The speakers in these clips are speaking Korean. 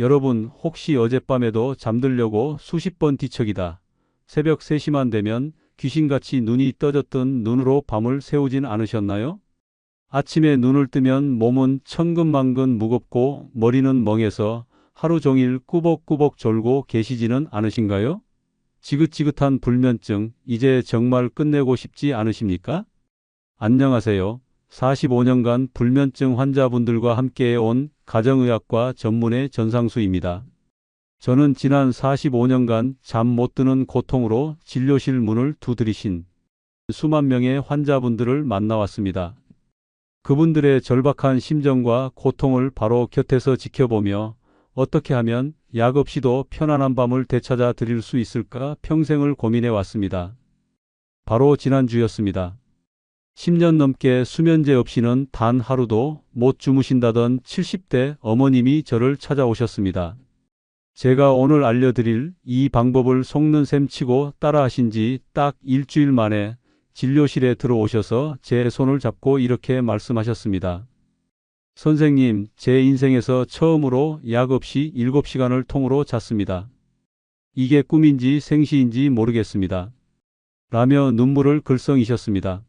여러분 혹시 어젯밤에도 잠들려고 수십 번 뒤척이다. 새벽 3시만 되면 귀신같이 눈이 떠졌던 눈으로 밤을 새우진 않으셨나요? 아침에 눈을 뜨면 몸은 천근만근 무겁고 머리는 멍해서 하루 종일 꾸벅꾸벅 졸고 계시지는 않으신가요? 지긋지긋한 불면증, 이제 정말 끝내고 싶지 않으십니까? 안녕하세요. 45년간 불면증 환자분들과 함께 온 가정의학과 전문의 전상수입니다. 저는 지난 45년간 잠 못 드는 고통으로 진료실 문을 두드리신 수만 명의 환자분들을 만나왔습니다. 그분들의 절박한 심정과 고통을 바로 곁에서 지켜보며 어떻게 하면 약 없이도 편안한 밤을 되찾아 드릴 수 있을까 평생을 고민해 왔습니다. 바로 지난주였습니다. 10년 넘게 수면제 없이는 단 하루도 못 주무신다던 70대 어머님이 저를 찾아오셨습니다. 제가 오늘 알려드릴 이 방법을 속는 셈 치고 따라하신 지 딱 일주일 만에 진료실에 들어오셔서 제 손을 잡고 이렇게 말씀하셨습니다. 선생님, 제 인생에서 처음으로 약 없이 7시간을 통으로 잤습니다. 이게 꿈인지 생시인지 모르겠습니다. 라며 눈물을 글썽이셨습니다.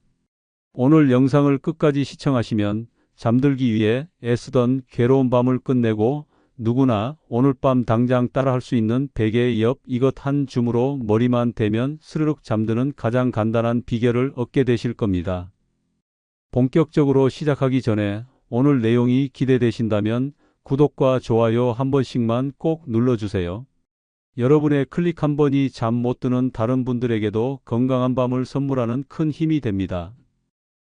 오늘 영상을 끝까지 시청하시면 잠들기 위해 애쓰던 괴로운 밤을 끝내고 누구나 오늘 밤 당장 따라할 수 있는 베개 옆 이것 한 줌으로 머리만 대면 스르륵 잠드는 가장 간단한 비결을 얻게 되실 겁니다. 본격적으로 시작하기 전에 오늘 내용이 기대되신다면 구독과 좋아요 한 번씩만 꼭 눌러주세요. 여러분의 클릭 한 번이 잠 못 드는 다른 분들에게도 건강한 밤을 선물하는 큰 힘이 됩니다.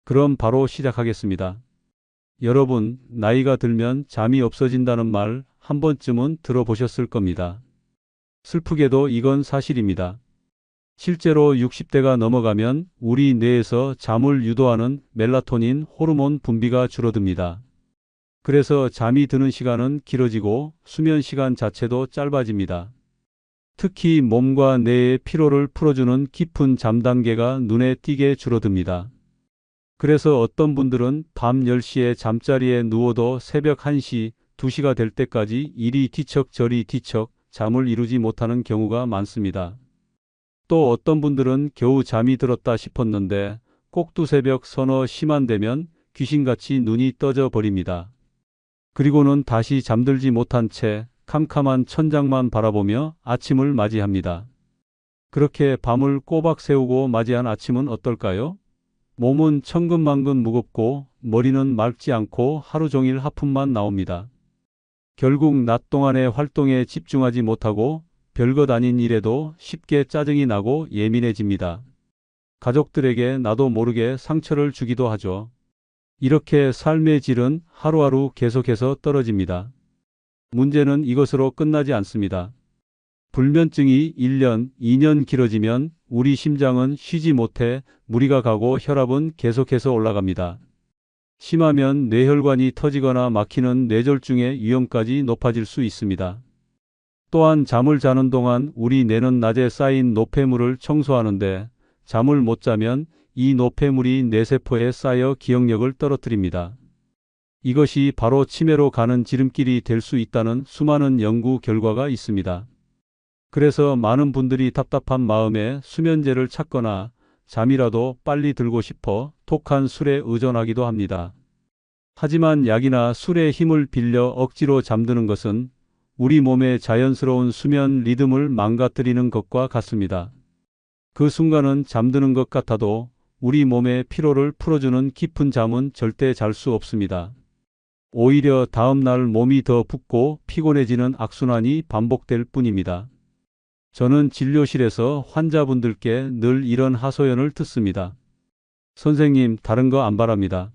그럼 바로 시작하겠습니다. 여러분, 나이가 들면 잠이 없어진다는 말 한 번쯤은 들어보셨을 겁니다. 슬프게도 이건 사실입니다. 실제로 60대가 넘어가면 우리 뇌에서 잠을 유도하는 멜라토닌 호르몬 분비가 줄어듭니다. 그래서 잠이 드는 시간은 길어지고 수면 시간 자체도 짧아집니다. 특히 몸과 뇌의 피로를 풀어주는 깊은 잠 단계가 눈에 띄게 줄어듭니다. 그래서 어떤 분들은 밤 10시에 잠자리에 누워도 새벽 1시, 2시가 될 때까지 이리 뒤척 저리 뒤척 잠을 이루지 못하는 경우가 많습니다. 또 어떤 분들은 겨우 잠이 들었다 싶었는데 꼭두 새벽 서너 시만 되면 귀신같이 눈이 떠져 버립니다. 그리고는 다시 잠들지 못한 채 캄캄한 천장만 바라보며 아침을 맞이합니다. 그렇게 밤을 꼬박 세우고 맞이한 아침은 어떨까요? 몸은 천근만근 무겁고 머리는 맑지 않고 하루 종일 하품만 나옵니다. 결국 낮 동안의 활동에 집중하지 못하고 별것 아닌 일에도 쉽게 짜증이 나고 예민해집니다. 가족들에게 나도 모르게 상처를 주기도 하죠. 이렇게 삶의 질은 하루하루 계속해서 떨어집니다. 문제는 이것으로 끝나지 않습니다. 불면증이 1년, 2년 길어지면 우리 심장은 쉬지 못해 무리가 가고 혈압은 계속해서 올라갑니다. 심하면 뇌혈관이 터지거나 막히는 뇌졸중의 위험까지 높아질 수 있습니다. 또한 잠을 자는 동안 우리 뇌는 낮에 쌓인 노폐물을 청소하는데 잠을 못 자면 이 노폐물이 뇌세포에 쌓여 기억력을 떨어뜨립니다. 이것이 바로 치매로 가는 지름길이 될 수 있다는 수많은 연구 결과가 있습니다. 그래서 많은 분들이 답답한 마음에 수면제를 찾거나 잠이라도 빨리 들고 싶어 독한 술에 의존하기도 합니다. 하지만 약이나 술의 힘을 빌려 억지로 잠드는 것은 우리 몸의 자연스러운 수면 리듬을 망가뜨리는 것과 같습니다. 그 순간은 잠드는 것 같아도 우리 몸의 피로를 풀어주는 깊은 잠은 절대 잘 수 없습니다. 오히려 다음날 몸이 더 붓고 피곤해지는 악순환이 반복될 뿐입니다. 저는 진료실에서 환자분들께 늘 이런 하소연을 듣습니다. 선생님, 다른 거 안 바랍니다.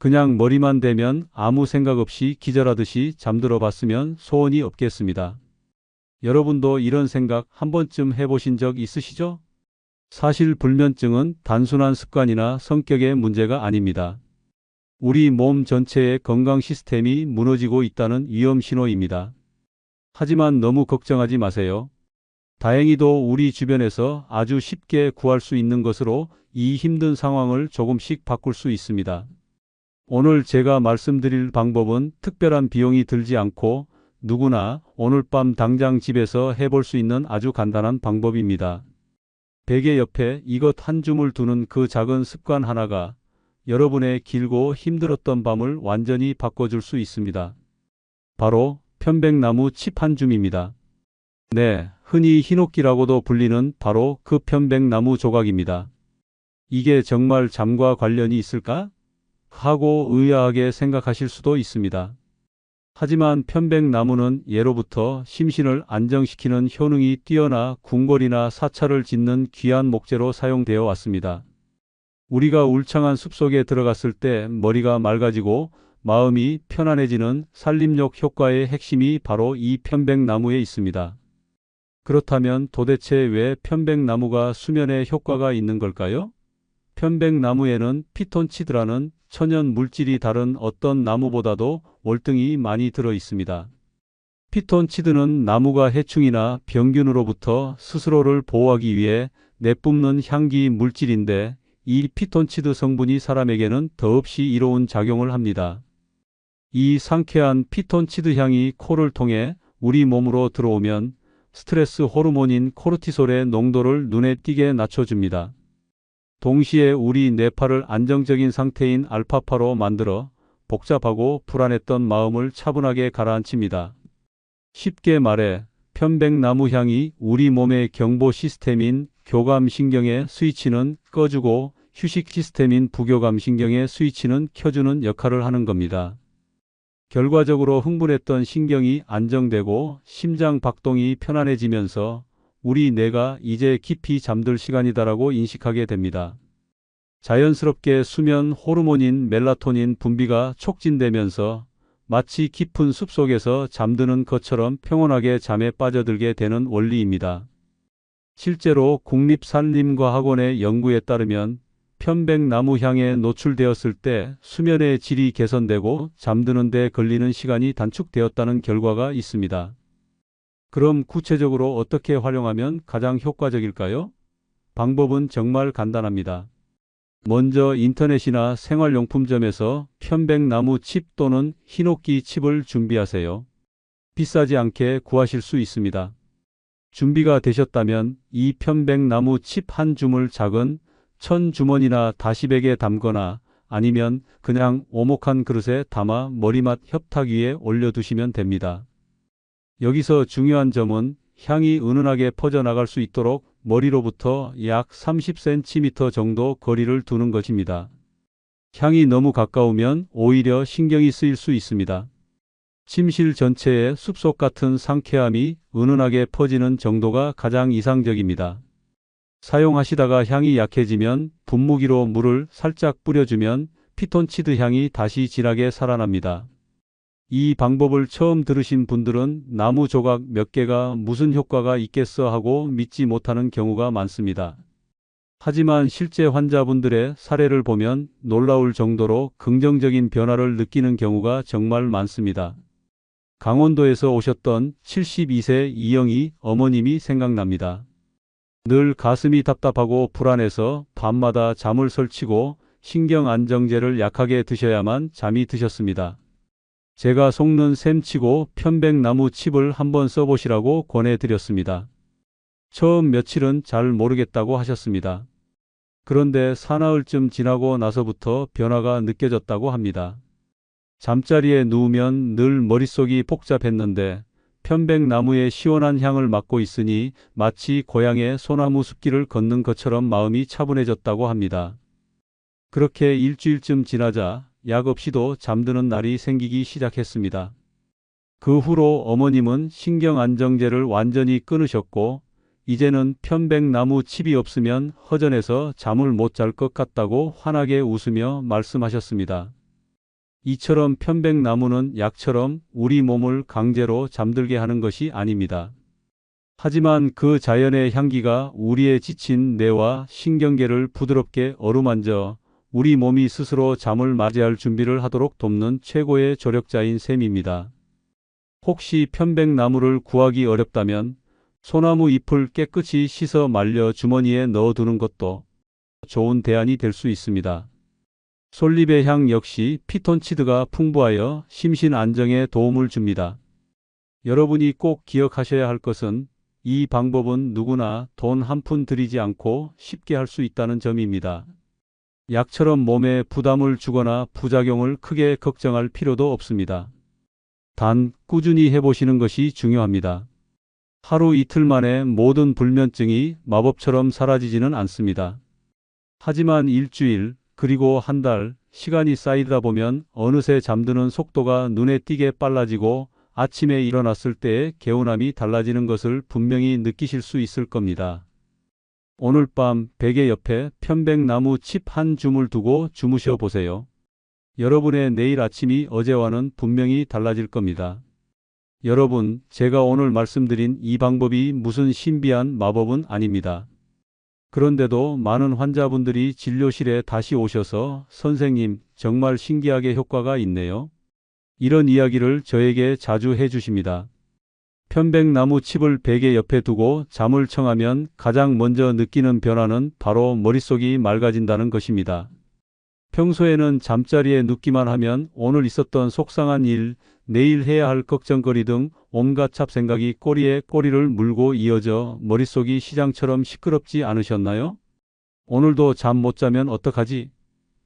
그냥 머리만 대면 아무 생각 없이 기절하듯이 잠들어 봤으면 소원이 없겠습니다. 여러분도 이런 생각 한 번쯤 해보신 적 있으시죠? 사실 불면증은 단순한 습관이나 성격의 문제가 아닙니다. 우리 몸 전체의 건강 시스템이 무너지고 있다는 위험 신호입니다. 하지만 너무 걱정하지 마세요. 다행히도 우리 주변에서 아주 쉽게 구할 수 있는 것으로 이 힘든 상황을 조금씩 바꿀 수 있습니다. 오늘 제가 말씀드릴 방법은 특별한 비용이 들지 않고 누구나 오늘 밤 당장 집에서 해볼 수 있는 아주 간단한 방법입니다. 베개 옆에 이것 한 줌을 두는 그 작은 습관 하나가 여러분의 길고 힘들었던 밤을 완전히 바꿔줄 수 있습니다. 바로 편백나무 칩 한 줌입니다. 네, 흔히 흰옥기라고도 불리는 바로 그 편백나무 조각입니다. 이게 정말 잠과 관련이 있을까? 하고 의아하게 생각하실 수도 있습니다. 하지만 편백나무는 예로부터 심신을 안정시키는 효능이 뛰어나 궁궐이나 사찰을 짓는 귀한 목재로 사용되어 왔습니다. 우리가 울창한 숲속에 들어갔을 때 머리가 맑아지고 마음이 편안해지는 산림욕 효과의 핵심이 바로 이 편백나무에 있습니다. 그렇다면 도대체 왜 편백나무가 수면에 효과가 있는 걸까요? 편백나무에는 피톤치드라는 천연 물질이 다른 어떤 나무보다도 월등히 많이 들어 있습니다. 피톤치드는 나무가 해충이나 병균으로부터 스스로를 보호하기 위해 내뿜는 향기 물질인데 이 피톤치드 성분이 사람에게는 더없이 이로운 작용을 합니다. 이 상쾌한 피톤치드 향이 코를 통해 우리 몸으로 들어오면 스트레스 호르몬인 코르티솔의 농도를 눈에 띄게 낮춰줍니다. 동시에 우리 뇌파를 안정적인 상태인 알파파로 만들어 복잡하고 불안했던 마음을 차분하게 가라앉힙니다. 쉽게 말해 편백나무 향이 우리 몸의 경보 시스템인 교감신경의 스위치는 꺼주고 휴식 시스템인 부교감신경의 스위치는 켜주는 역할을 하는 겁니다. 결과적으로 흥분했던 신경이 안정되고 심장 박동이 편안해지면서 우리 뇌가 이제 깊이 잠들 시간이다라고 인식하게 됩니다. 자연스럽게 수면 호르몬인 멜라토닌 분비가 촉진되면서 마치 깊은 숲속에서 잠드는 것처럼 평온하게 잠에 빠져들게 되는 원리입니다. 실제로 국립산림과학원의 연구에 따르면 편백나무 향에 노출되었을 때 수면의 질이 개선되고 잠드는 데 걸리는 시간이 단축되었다는 결과가 있습니다. 그럼 구체적으로 어떻게 활용하면 가장 효과적일까요? 방법은 정말 간단합니다. 먼저 인터넷이나 생활용품점에서 편백나무 칩 또는 흰옥기 칩을 준비하세요. 비싸지 않게 구하실 수 있습니다. 준비가 되셨다면 이 편백나무 칩 한 줌을 작은 천 주머니나 다시백에 담거나 아니면 그냥 오목한 그릇에 담아 머리맡 협탁 위에 올려두시면 됩니다. 여기서 중요한 점은 향이 은은하게 퍼져나갈 수 있도록 머리로부터 약 30cm 정도 거리를 두는 것입니다. 향이 너무 가까우면 오히려 신경이 쓰일 수 있습니다. 침실 전체에 숲속 같은 상쾌함이 은은하게 퍼지는 정도가 가장 이상적입니다. 사용하시다가 향이 약해지면 분무기로 물을 살짝 뿌려주면 피톤치드 향이 다시 진하게 살아납니다. 이 방법을 처음 들으신 분들은 나무 조각 몇 개가 무슨 효과가 있겠어 하고 믿지 못하는 경우가 많습니다. 하지만 실제 환자분들의 사례를 보면 놀라울 정도로 긍정적인 변화를 느끼는 경우가 정말 많습니다. 강원도에서 오셨던 72세 이영희 어머님이 생각납니다. 늘 가슴이 답답하고 불안해서 밤마다 잠을 설치고 신경 안정제를 약하게 드셔야만 잠이 드셨습니다. 제가 속는 셈치고 편백나무 칩을 한번 써보시라고 권해드렸습니다. 처음 며칠은 잘 모르겠다고 하셨습니다. 그런데 사나흘쯤 지나고 나서부터 변화가 느껴졌다고 합니다. 잠자리에 누우면 늘 머릿속이 복잡했는데 편백나무의 시원한 향을 맡고 있으니 마치 고향의 소나무 숲길을 걷는 것처럼 마음이 차분해졌다고 합니다. 그렇게 일주일쯤 지나자 약 없이도 잠드는 날이 생기기 시작했습니다. 그 후로 어머님은 신경안정제를 완전히 끊으셨고 이제는 편백나무 칩이 없으면 허전해서 잠을 못 잘 것 같다고 환하게 웃으며 말씀하셨습니다. 이처럼 편백나무는 약처럼 우리 몸을 강제로 잠들게 하는 것이 아닙니다. 하지만 그 자연의 향기가 우리의 지친 뇌와 신경계를 부드럽게 어루만져 우리 몸이 스스로 잠을 맞이할 준비를 하도록 돕는 최고의 조력자인 셈입니다. 혹시 편백나무를 구하기 어렵다면 소나무 잎을 깨끗이 씻어 말려 주머니에 넣어두는 것도 좋은 대안이 될 수 있습니다. 솔잎의 향 역시 피톤치드가 풍부하여 심신 안정에 도움을 줍니다. 여러분이 꼭 기억하셔야 할 것은 이 방법은 누구나 돈 한 푼 들이지 않고 쉽게 할 수 있다는 점입니다. 약처럼 몸에 부담을 주거나 부작용을 크게 걱정할 필요도 없습니다. 단 꾸준히 해보시는 것이 중요합니다. 하루 이틀 만에 모든 불면증이 마법처럼 사라지지는 않습니다. 하지만 일주일, 그리고 한 달, 시간이 쌓이다 보면 어느새 잠드는 속도가 눈에 띄게 빨라지고 아침에 일어났을 때의 개운함이 달라지는 것을 분명히 느끼실 수 있을 겁니다. 오늘 밤 베개 옆에 편백나무 칩 한 줌을 두고 주무셔 보세요. 여러분의 내일 아침이 어제와는 분명히 달라질 겁니다. 여러분, 제가 오늘 말씀드린 이 방법이 무슨 신비한 마법은 아닙니다. 그런데도 많은 환자분들이 진료실에 다시 오셔서 선생님, 정말 신기하게 효과가 있네요. 이런 이야기를 저에게 자주 해주십니다. 편백나무 칩을 베개 옆에 두고 잠을 청하면 가장 먼저 느끼는 변화는 바로 머릿속이 맑아진다는 것입니다. 평소에는 잠자리에 눕기만 하면 오늘 있었던 속상한 일, 내일 해야 할 걱정거리 등 온갖 잡생각이 꼬리에 꼬리를 물고 이어져 머릿속이 시장처럼 시끄럽지 않으셨나요? 오늘도 잠 못 자면 어떡하지?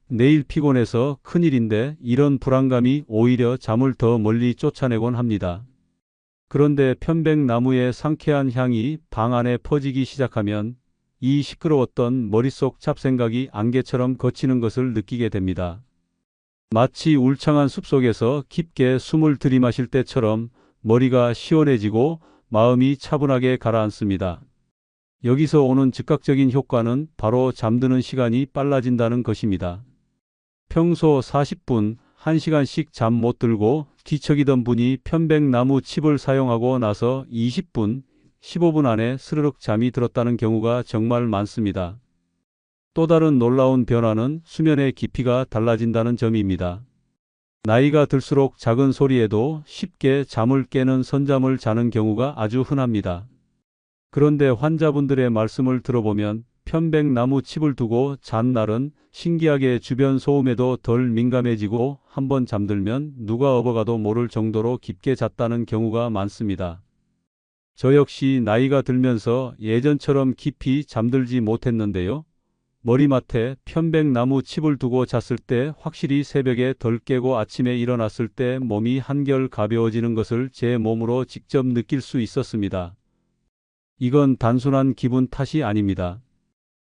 내일 피곤해서 큰일인데 이런 불안감이 오히려 잠을 더 멀리 쫓아내곤 합니다. 그런데 편백나무의 상쾌한 향이 방 안에 퍼지기 시작하면 이 시끄러웠던 머릿속 잡생각이 안개처럼 거치는 것을 느끼게 됩니다. 마치 울창한 숲속에서 깊게 숨을 들이마실 때처럼 머리가 시원해지고 마음이 차분하게 가라앉습니다. 여기서 오는 즉각적인 효과는 바로 잠드는 시간이 빨라진다는 것입니다. 평소 40분, 1시간씩 잠 못 들고 뒤척이던 분이 편백나무 칩을 사용하고 나서 20분, 15분 안에 스르륵 잠이 들었다는 경우가 정말 많습니다. 또 다른 놀라운 변화는 수면의 깊이가 달라진다는 점입니다. 나이가 들수록 작은 소리에도 쉽게 잠을 깨는 선잠을 자는 경우가 아주 흔합니다. 그런데 환자분들의 말씀을 들어보면 편백나무 칩을 두고 잔 날은 신기하게 주변 소음에도 덜 민감해지고 한번 잠들면 누가 업어가도 모를 정도로 깊게 잤다는 경우가 많습니다. 저 역시 나이가 들면서 예전처럼 깊이 잠들지 못했는데요. 머리맡에 편백나무 칩을 두고 잤을 때 확실히 새벽에 덜 깨고 아침에 일어났을 때 몸이 한결 가벼워지는 것을 제 몸으로 직접 느낄 수 있었습니다. 이건 단순한 기분 탓이 아닙니다.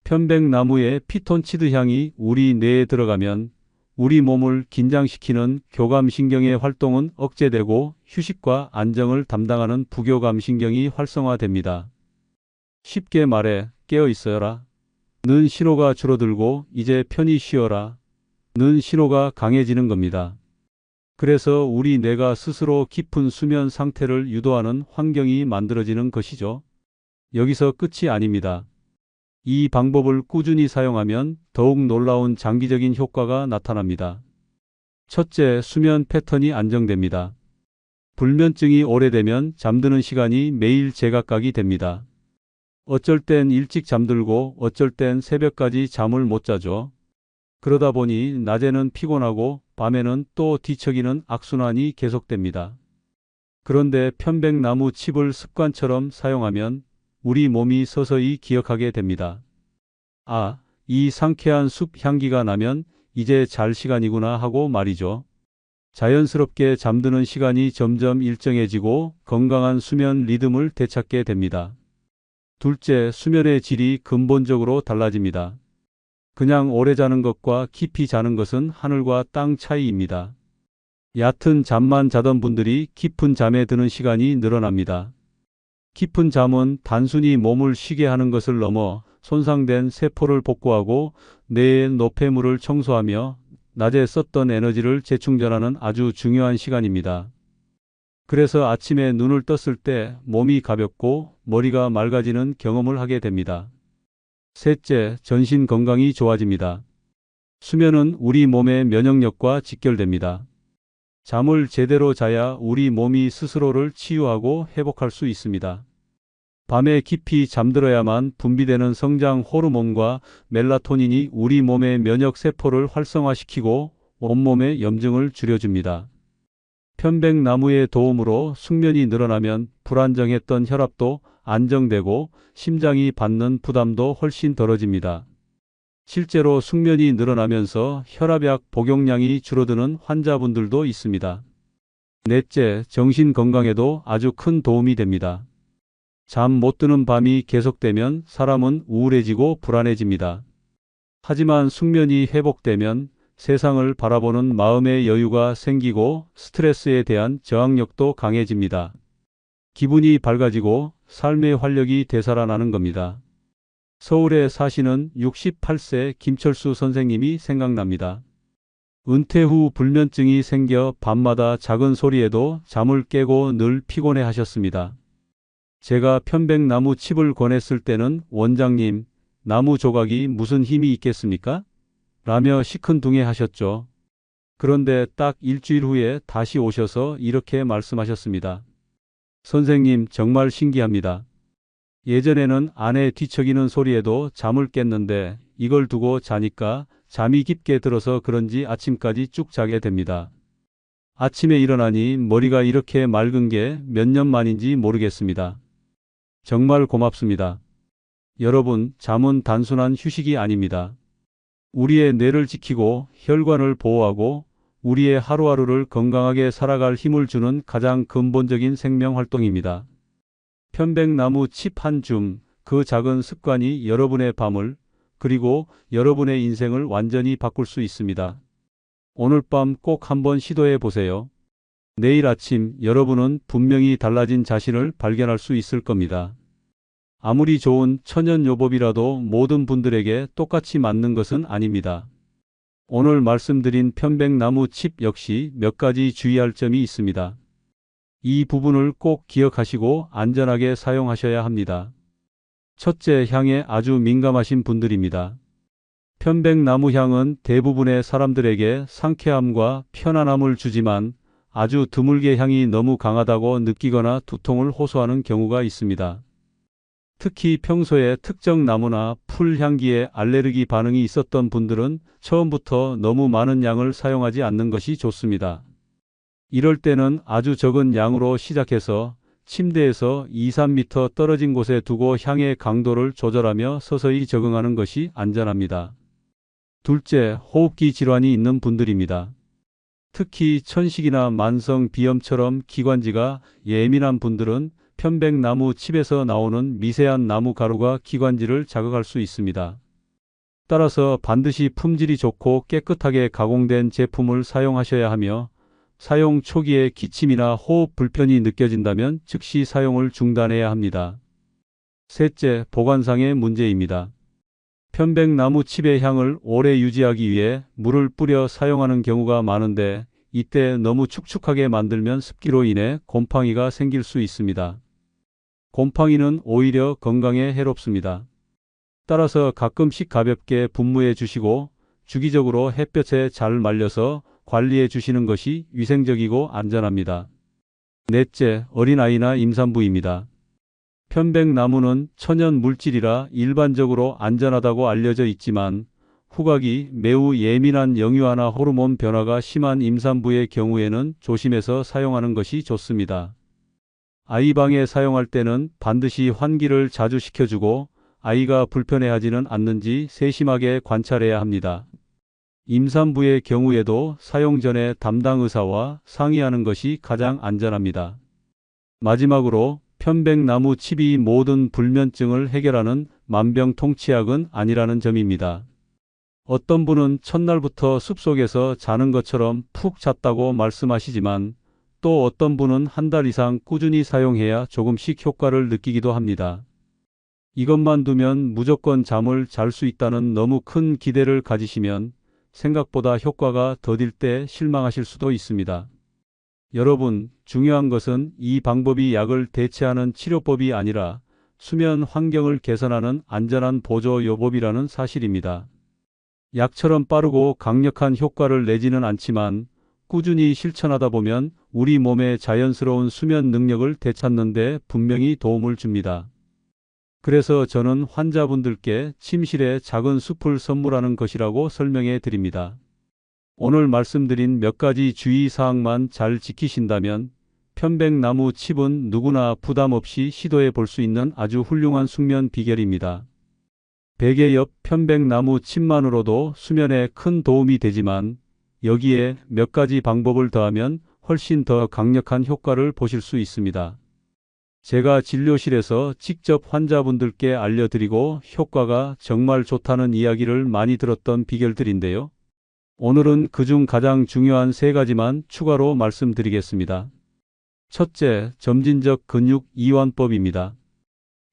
편백나무의 피톤치드 향이 우리 뇌에 들어가면 우리 몸을 긴장시키는 교감신경의 활동은 억제되고 휴식과 안정을 담당하는 부교감신경이 활성화됩니다. 쉽게 말해 깨어 있어라. 는 신호가 줄어들고 이제 편히 쉬어라. 는 신호가 강해지는 겁니다. 그래서 우리 뇌가 스스로 깊은 수면 상태를 유도하는 환경이 만들어지는 것이죠. 여기서 끝이 아닙니다. 이 방법을 꾸준히 사용하면 더욱 놀라운 장기적인 효과가 나타납니다. 첫째, 수면 패턴이 안정됩니다. 불면증이 오래되면 잠드는 시간이 매일 제각각이 됩니다. 어쩔 땐 일찍 잠들고 어쩔 땐 새벽까지 잠을 못 자죠. 그러다 보니 낮에는 피곤하고 밤에는 또 뒤척이는 악순환이 계속됩니다. 그런데 편백나무 칩을 습관처럼 사용하면 우리 몸이 서서히 기억하게 됩니다. 아, 이 상쾌한 숲 향기가 나면 이제 잘 시간이구나 하고 말이죠. 자연스럽게 잠드는 시간이 점점 일정해지고 건강한 수면 리듬을 되찾게 됩니다. 둘째, 수면의 질이 근본적으로 달라집니다. 그냥 오래 자는 것과 깊이 자는 것은 하늘과 땅 차이입니다. 얕은 잠만 자던 분들이 깊은 잠에 드는 시간이 늘어납니다. 깊은 잠은 단순히 몸을 쉬게 하는 것을 넘어 손상된 세포를 복구하고 뇌의 노폐물을 청소하며 낮에 썼던 에너지를 재충전하는 아주 중요한 시간입니다. 그래서 아침에 눈을 떴을 때 몸이 가볍고 머리가 맑아지는 경험을 하게 됩니다. 셋째, 전신 건강이 좋아집니다. 수면은 우리 몸의 면역력과 직결됩니다. 잠을 제대로 자야 우리 몸이 스스로를 치유하고 회복할 수 있습니다. 밤에 깊이 잠들어야만 분비되는 성장 호르몬과 멜라토닌이 우리 몸의 면역 세포를 활성화시키고 온몸의 염증을 줄여줍니다. 편백나무의 도움으로 숙면이 늘어나면 불안정했던 혈압도 안정되고 심장이 받는 부담도 훨씬 덜어집니다. 실제로 숙면이 늘어나면서 혈압약 복용량이 줄어드는 환자분들도 있습니다. 넷째, 정신 건강에도 아주 큰 도움이 됩니다. 잠 못 드는 밤이 계속되면 사람은 우울해지고 불안해집니다. 하지만 숙면이 회복되면 세상을 바라보는 마음의 여유가 생기고 스트레스에 대한 저항력도 강해집니다. 기분이 밝아지고 삶의 활력이 되살아나는 겁니다. 서울에 사시는 68세 김철수 선생님이 생각납니다. 은퇴 후 불면증이 생겨 밤마다 작은 소리에도 잠을 깨고 늘 피곤해 하셨습니다. 제가 편백나무 칩을 권했을 때는 원장님, 나무 조각이 무슨 힘이 있겠습니까? 라며 시큰둥해 하셨죠. 그런데 딱 일주일 후에 다시 오셔서 이렇게 말씀하셨습니다. 선생님 정말 신기합니다. 예전에는 아내 뒤척이는 소리에도 잠을 깼는데 이걸 두고 자니까 잠이 깊게 들어서 그런지 아침까지 쭉 자게 됩니다. 아침에 일어나니 머리가 이렇게 맑은 게 몇 년 만인지 모르겠습니다. 정말 고맙습니다. 여러분, 잠은 단순한 휴식이 아닙니다. 우리의 뇌를 지키고 혈관을 보호하고 우리의 하루하루를 건강하게 살아갈 힘을 주는 가장 근본적인 생명 활동입니다. 편백나무 칩 한 줌, 그 작은 습관이 여러분의 밤을 그리고 여러분의 인생을 완전히 바꿀 수 있습니다. 오늘 밤 꼭 한번 시도해 보세요. 내일 아침 여러분은 분명히 달라진 자신을 발견할 수 있을 겁니다. 아무리 좋은 천연요법이라도 모든 분들에게 똑같이 맞는 것은 아닙니다. 오늘 말씀드린 편백나무 칩 역시 몇 가지 주의할 점이 있습니다. 이 부분을 꼭 기억하시고 안전하게 사용하셔야 합니다. 첫째 향에 아주 민감하신 분들입니다. 편백나무 향은 대부분의 사람들에게 상쾌함과 편안함을 주지만 아주 드물게 향이 너무 강하다고 느끼거나 두통을 호소하는 경우가 있습니다. 특히 평소에 특정 나무나 풀 향기에 알레르기 반응이 있었던 분들은 처음부터 너무 많은 양을 사용하지 않는 것이 좋습니다. 이럴 때는 아주 적은 양으로 시작해서 침대에서 2, 3m 떨어진 곳에 두고 향의 강도를 조절하며 서서히 적응하는 것이 안전합니다. 둘째, 호흡기 질환이 있는 분들입니다. 특히 천식이나 만성 비염처럼 기관지가 예민한 분들은 편백나무 칩에서 나오는 미세한 나무 가루가 기관지를 자극할 수 있습니다. 따라서 반드시 품질이 좋고 깨끗하게 가공된 제품을 사용하셔야 하며 사용 초기에 기침이나 호흡 불편이 느껴진다면 즉시 사용을 중단해야 합니다. 셋째, 보관상의 문제입니다. 편백나무 칩의 향을 오래 유지하기 위해 물을 뿌려 사용하는 경우가 많은데 이때 너무 축축하게 만들면 습기로 인해 곰팡이가 생길 수 있습니다. 곰팡이는 오히려 건강에 해롭습니다. 따라서 가끔씩 가볍게 분무해 주시고 주기적으로 햇볕에 잘 말려서 관리해 주시는 것이 위생적이고 안전합니다. 넷째, 어린아이나 임산부입니다. 편백나무는 천연 물질이라 일반적으로 안전하다고 알려져 있지만 후각이 매우 예민한 영유아나 호르몬 변화가 심한 임산부의 경우에는 조심해서 사용하는 것이 좋습니다. 아이방에 사용할 때는 반드시 환기를 자주 시켜주고 아이가 불편해하지는 않는지 세심하게 관찰해야 합니다. 임산부의 경우에도 사용 전에 담당 의사와 상의하는 것이 가장 안전합니다. 마지막으로 편백나무 칩이 모든 불면증을 해결하는 만병통치약은 아니라는 점입니다. 어떤 분은 첫날부터 숲속에서 자는 것처럼 푹 잤다고 말씀하시지만 또 어떤 분은 한 달 이상 꾸준히 사용해야 조금씩 효과를 느끼기도 합니다. 이것만 두면 무조건 잠을 잘 수 있다는 너무 큰 기대를 가지시면 생각보다 효과가 더딜 때 실망하실 수도 있습니다. 여러분, 중요한 것은 이 방법이 약을 대체하는 치료법이 아니라 수면 환경을 개선하는 안전한 보조 요법이라는 사실입니다. 약처럼 빠르고 강력한 효과를 내지는 않지만 꾸준히 실천하다 보면 우리 몸의 자연스러운 수면 능력을 되찾는 데 분명히 도움을 줍니다. 그래서 저는 환자분들께 침실에 작은 숲을 선물하는 것이라고 설명해 드립니다. 오늘 말씀드린 몇 가지 주의사항만 잘 지키신다면 편백나무 칩은 누구나 부담 없이 시도해 볼 수 있는 아주 훌륭한 숙면 비결입니다. 베개 옆 편백나무 칩만으로도 수면에 큰 도움이 되지만 여기에 몇 가지 방법을 더하면 훨씬 더 강력한 효과를 보실 수 있습니다. 제가 진료실에서 직접 환자분들께 알려드리고 효과가 정말 좋다는 이야기를 많이 들었던 비결들인데요. 오늘은 그중 가장 중요한 세 가지만 추가로 말씀드리겠습니다. 첫째, 점진적 근육 이완법입니다.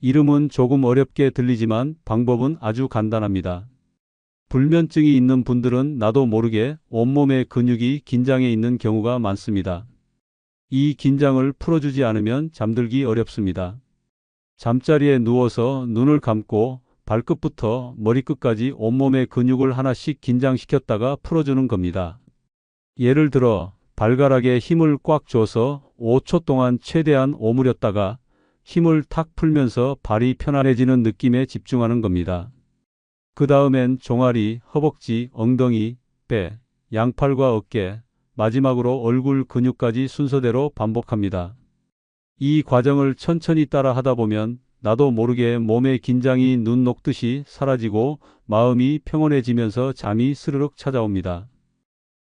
이름은 조금 어렵게 들리지만 방법은 아주 간단합니다. 불면증이 있는 분들은 나도 모르게 온몸의 근육이 긴장해 있는 경우가 많습니다. 이 긴장을 풀어주지 않으면 잠들기 어렵습니다. 잠자리에 누워서 눈을 감고 발끝부터 머리끝까지 온몸의 근육을 하나씩 긴장시켰다가 풀어주는 겁니다. 예를 들어 발가락에 힘을 꽉 줘서 5초 동안 최대한 오므렸다가 힘을 탁 풀면서 발이 편안해지는 느낌에 집중하는 겁니다. 그 다음엔 종아리, 허벅지, 엉덩이, 배, 양팔과 어깨, 마지막으로 얼굴 근육까지 순서대로 반복합니다. 이 과정을 천천히 따라 하다 보면 나도 모르게 몸의 긴장이 눈 녹듯이 사라지고 마음이 평온해지면서 잠이 스르륵 찾아옵니다.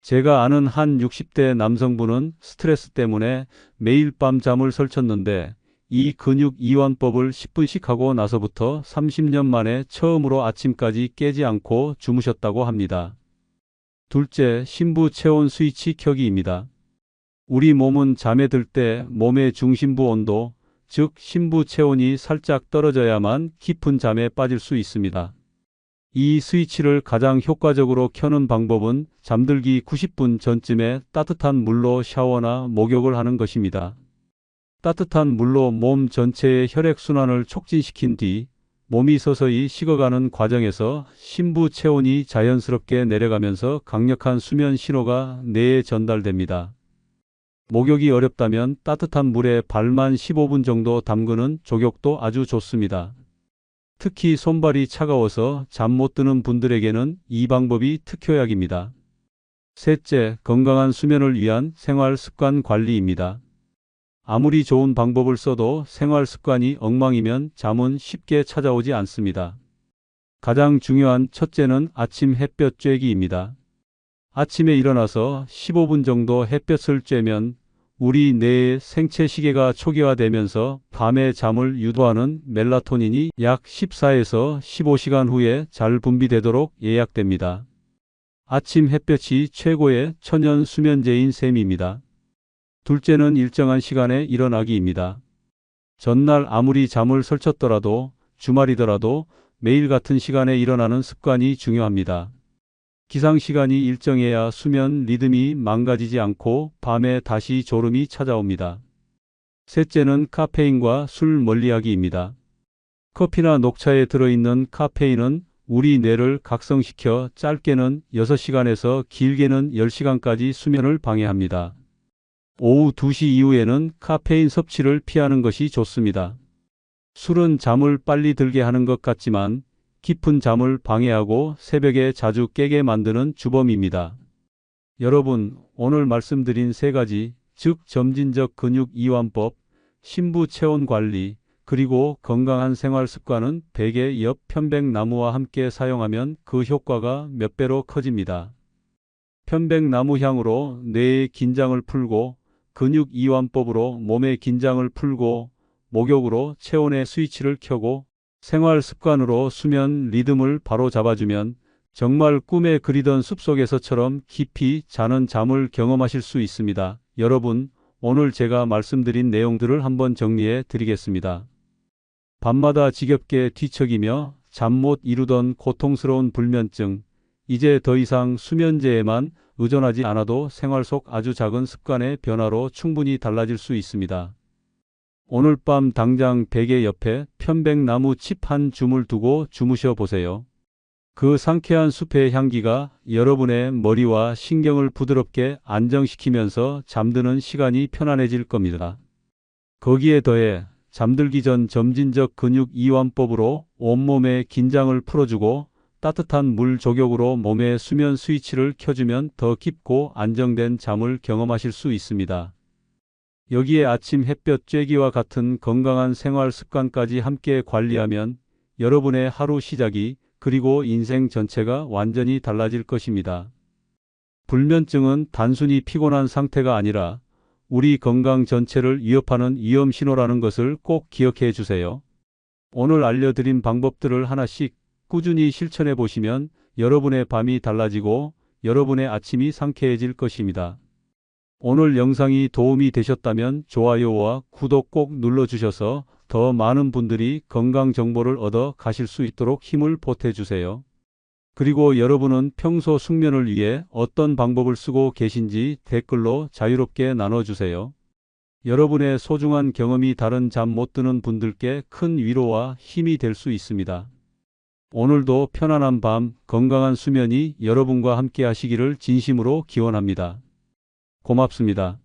제가 아는 한 60대 남성분은 스트레스 때문에 매일 밤 잠을 설쳤는데 이 근육 이완법을 10분씩 하고 나서부터 30년 만에 처음으로 아침까지 깨지 않고 주무셨다고 합니다. 둘째, 신부 체온 스위치 켜기입니다. 우리 몸은 잠에 들 때 몸의 중심부 온도, 즉 신부 체온이 살짝 떨어져야만 깊은 잠에 빠질 수 있습니다. 이 스위치를 가장 효과적으로 켜는 방법은 잠들기 90분 전쯤에 따뜻한 물로 샤워나 목욕을 하는 것입니다. 따뜻한 물로 몸 전체의 혈액순환을 촉진시킨 뒤 몸이 서서히 식어가는 과정에서 신부 체온이 자연스럽게 내려가면서 강력한 수면 신호가 뇌에 전달됩니다. 목욕이 어렵다면 따뜻한 물에 발만 15분 정도 담그는 족욕도 아주 좋습니다. 특히 손발이 차가워서 잠 못 드는 분들에게는 이 방법이 특효약입니다. 셋째, 건강한 수면을 위한 생활 습관 관리입니다. 아무리 좋은 방법을 써도 생활 습관이 엉망이면 잠은 쉽게 찾아오지 않습니다. 가장 중요한 첫째는 아침 햇볕 쬐기입니다. 아침에 일어나서 15분 정도 햇볕을 쬐면 우리 뇌의 생체 시계가 초기화되면서 밤에 잠을 유도하는 멜라토닌이 약 14에서 15시간 후에 잘 분비되도록 예약됩니다. 아침 햇볕이 최고의 천연 수면제인 셈입니다. 둘째는 일정한 시간에 일어나기입니다. 전날 아무리 잠을 설쳤더라도 주말이더라도 매일 같은 시간에 일어나는 습관이 중요합니다. 기상 시간이 일정해야 수면 리듬이 망가지지 않고 밤에 다시 졸음이 찾아옵니다. 셋째는 카페인과 술 멀리하기입니다. 커피나 녹차에 들어있는 카페인은 우리 뇌를 각성시켜 짧게는 6시간에서 길게는 10시간까지 수면을 방해합니다. 오후 2시 이후에는 카페인 섭취를 피하는 것이 좋습니다. 술은 잠을 빨리 들게 하는 것 같지만 깊은 잠을 방해하고 새벽에 자주 깨게 만드는 주범입니다. 여러분, 오늘 말씀드린 세 가지, 즉 점진적 근육 이완법, 신부 체온 관리, 그리고 건강한 생활 습관은 베개 옆 편백나무와 함께 사용하면 그 효과가 몇 배로 커집니다. 편백나무 향으로 뇌의 긴장을 풀고 근육 이완법으로 몸의 긴장을 풀고 목욕으로 체온의 스위치를 켜고 생활 습관으로 수면 리듬을 바로 잡아주면 정말 꿈에 그리던 숲속에서처럼 깊이 자는 잠을 경험하실 수 있습니다. 여러분, 오늘 제가 말씀드린 내용들을 한번 정리해 드리겠습니다. 밤마다 지겹게 뒤척이며 잠 못 이루던 고통스러운 불면증, 이제 더 이상 수면제에만 의존하지 않아도 생활 속 아주 작은 습관의 변화로 충분히 달라질 수 있습니다. 오늘 밤 당장 베개 옆에 편백나무 칩 한 줌을 두고 주무셔 보세요. 그 상쾌한 숲의 향기가 여러분의 머리와 신경을 부드럽게 안정시키면서 잠드는 시간이 편안해질 겁니다. 거기에 더해 잠들기 전 점진적 근육 이완법으로 온몸의 긴장을 풀어주고 따뜻한 물 조격으로 몸의 수면 스위치를 켜주면 더 깊고 안정된 잠을 경험하실 수 있습니다. 여기에 아침 햇볕 쬐기와 같은 건강한 생활 습관까지 함께 관리하면 여러분의 하루 시작이 그리고 인생 전체가 완전히 달라질 것입니다. 불면증은 단순히 피곤한 상태가 아니라 우리 건강 전체를 위협하는 위험 신호라는 것을 꼭 기억해 주세요. 오늘 알려드린 방법들을 하나씩 꾸준히 실천해 보시면 여러분의 밤이 달라지고 여러분의 아침이 상쾌해질 것입니다. 오늘 영상이 도움이 되셨다면 좋아요와 구독 꼭 눌러주셔서 더 많은 분들이 건강 정보를 얻어 가실 수 있도록 힘을 보태주세요. 그리고 여러분은 평소 숙면을 위해 어떤 방법을 쓰고 계신지 댓글로 자유롭게 나눠주세요. 여러분의 소중한 경험이 다른 잠 못 드는 분들께 큰 위로와 힘이 될 수 있습니다. 오늘도 편안한 밤, 건강한 수면이 여러분과 함께 하시기를 진심으로 기원합니다. 고맙습니다.